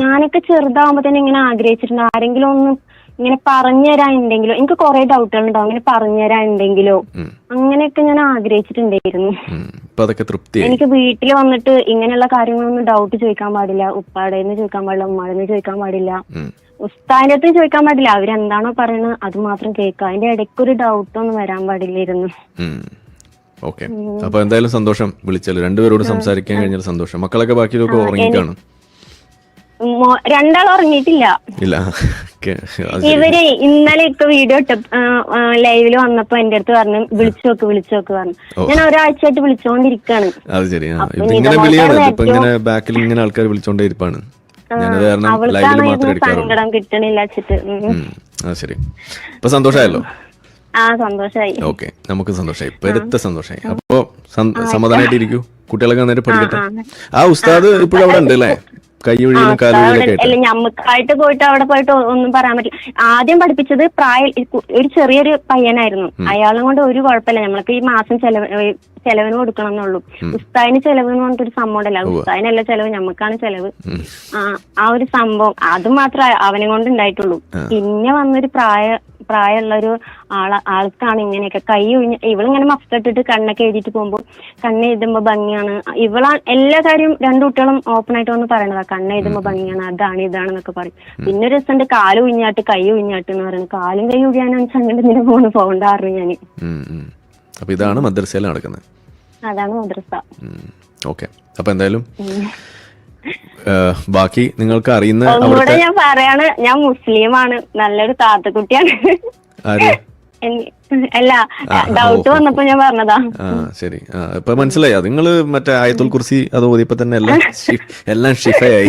ഞാനൊക്കെ ചെറുതാവുമ്പോ തന്നെ ഇങ്ങനെ ആഗ്രഹിച്ചിട്ടുണ്ട്. ആരെങ്കിലും ഒന്ന് ഇങ്ങനെ പറഞ്ഞു ഉണ്ടെങ്കിലോ എനിക്ക് കുറെ ഡൗട്ടുകൾ ഉണ്ടാവും. ഇങ്ങനെ പറഞ്ഞു ഉണ്ടെങ്കിലോ അങ്ങനെയൊക്കെ ഞാൻ ആഗ്രഹിച്ചിട്ടുണ്ടായിരുന്നു. എനിക്ക് വീട്ടിൽ വന്നിട്ട് ഇങ്ങനെയുള്ള കാര്യങ്ങളൊന്നും ഡൗട്ട് ചോദിക്കാൻ പാടില്ല. ഉപ്പാടേന്ന് ചോദിക്കാൻ പാടില്ല. ഉമ്മാടേന്ന് ചോദിക്കാൻ പാടില്ല. ഉസ്താന്റെ ഉസ്താദിന്റെ അടുത്ത് ചോദിക്കാൻ പാടില്ല. അവരെന്താണോ പറയുന്നത് അത് മാത്രം കേൾക്കുക. അതിന്റെ ഇടയ്ക്ക് ഒരു ഡൗട്ട് ഒന്നും വരാൻ പാടില്ലായിരുന്നു. ഓക്കെ. അപ്പൊ എന്തായാലും സന്തോഷം വിളിച്ചാലും രണ്ടുപേരോട് സംസാരിക്കാൻ കഴിഞ്ഞാൽ സന്തോഷം. മക്കളൊക്കെ ബാക്കിയൊക്കെ ഉറങ്ങിക്കാണും. രണ്ടാൾ ഉറങ്ങിയിട്ടില്ല. ഇല്ല. ഇവർ ഇന്നലെ ഇപ്പൊ വീഡിയോ ഇട്ട ലൈവിൽ വന്നപ്പോ എന്റെ അടുത്ത് പറഞ്ഞു വിളിച്ചു നോക്ക് വിളിച്ചു നോക്ക് പറഞ്ഞു. ഞാൻ ഒരാഴ്ചയായിട്ട് വിളിച്ചോണ്ടിരിക്കാണ്. അത് ശരി. ആ അപ്പൊ ഇത് ഇങ്ങനെ വിളിയാണ്. ഇപ്പൊ ഇങ്ങനെ ബാക്കിൽ ഇങ്ങനെ ആൾക്കാർ വിളിച്ചോണ്ടേ ഇരിപ്പാണ്. സങ്കടം കിട്ടണില്ല ശരി. ഇപ്പൊ സന്തോഷായല്ലോ ഓക്കെ. നമുക്ക് സന്തോഷമായി പെരുത്ത സന്തോഷമായി അപ്പോ സം- സമാധാനമായിട്ട് ഇരിക്കൂ കുട്ടികളൊക്കെ നേരെ പഠിക്കട്ടെ. ആ ഉസ്താദ് ഇപ്പോഴും അവിടെ ഉണ്ട് അല്ലേ? കൈ വഴിയിലും കാൽ വഴിയിലൊക്കെ ആയിട്ട് അല്ല ഞമ്മക്കായിട്ട് പോയിട്ട് അവിടെ പോയിട്ട് ഒന്നും പറയാൻ പറ്റില്ല. ആദ്യം പഠിപ്പിച്ചത് പ്രായ ഒരു ചെറിയൊരു പയ്യനായിരുന്നു. അയാളും കൊണ്ട് ഒരു കുഴപ്പമില്ല. നമ്മൾക്ക് ഈ മാസം ചെലവ് ചെലവിന് കൊടുക്കണം എന്നുള്ളൂ ഉസ്താദിന് ചെലവ് എന്ന് പറഞ്ഞിട്ടൊരു സംഭവം ഉണ്ടല്ലോ. ഉസ്താദിനല്ല ചെലവ് ഞമ്മക്കാണ് ചെലവ്. ആ ആ ഒരു സംഭവം. അത് മാത്രമേ അവനെ കൊണ്ട് ഉണ്ടായിട്ടുള്ളൂ. പിന്നെ വന്നൊരു പ്രായ പ്രായമുള്ള ഒരു ആള ആൾക്കാണ് ഇങ്ങനെയൊക്കെ. കൈ ഒഴിഞ്ഞ് ഇവളിങ്ങനെ മസ്റ്റിട്ട് കണ്ണൊക്കെ എഴുതിയിട്ട് പോകുമ്പോൾ കണ്ണ് എഴുതുമ്പോ ഭംഗിയാണ്. ഇവളാ എല്ലാ കാര്യവും രണ്ടു കുട്ടികളും ഓപ്പൺ ആയിട്ട് വന്ന് പറയണതാ. കണ്ണ് എഴുതുമ്പോ ഭംഗിയാണ് അതാണ് ഇതാണെന്നൊക്കെ പറയും. പിന്നെ ഒരു ദിവസം കാൽ ഒഴിഞ്ഞാട്ട് കൈ ഒഴിഞ്ഞാട്ട് എന്ന് പറയുന്നത് കാലും കൈ ഒഴിയാനാണ് അങ്ങനെ നിന്നെ പോണ് പോകണ്ടായിരുന്നു ഞാൻ. അപ്പൊ ഇതാണ് മദ്രസയിൽ നടക്കുന്നത്. അതാണ് മദ്രസ. ഓക്കെ. അപ്പൊ എന്തായാലും ബാക്കി നിങ്ങൾക്ക് അറിയുന്ന ഞാൻ പറയാണ് ഞാൻ മുസ്ലിമാണ്. നല്ലൊരു താത്തക്കുട്ടിയാണ്. അല്ല ഡൗട്ട് വന്നപ്പോ ഞാൻ പറഞ്ഞതാ. ശരി. ഇപ്പൊ മനസ്സിലായി. നിങ്ങൾ മറ്റേ ആയത്തുൽ കുർസി അത് ഓതിയപ്പോ തന്നെ എല്ലാം എല്ലാം ഷിഫയായി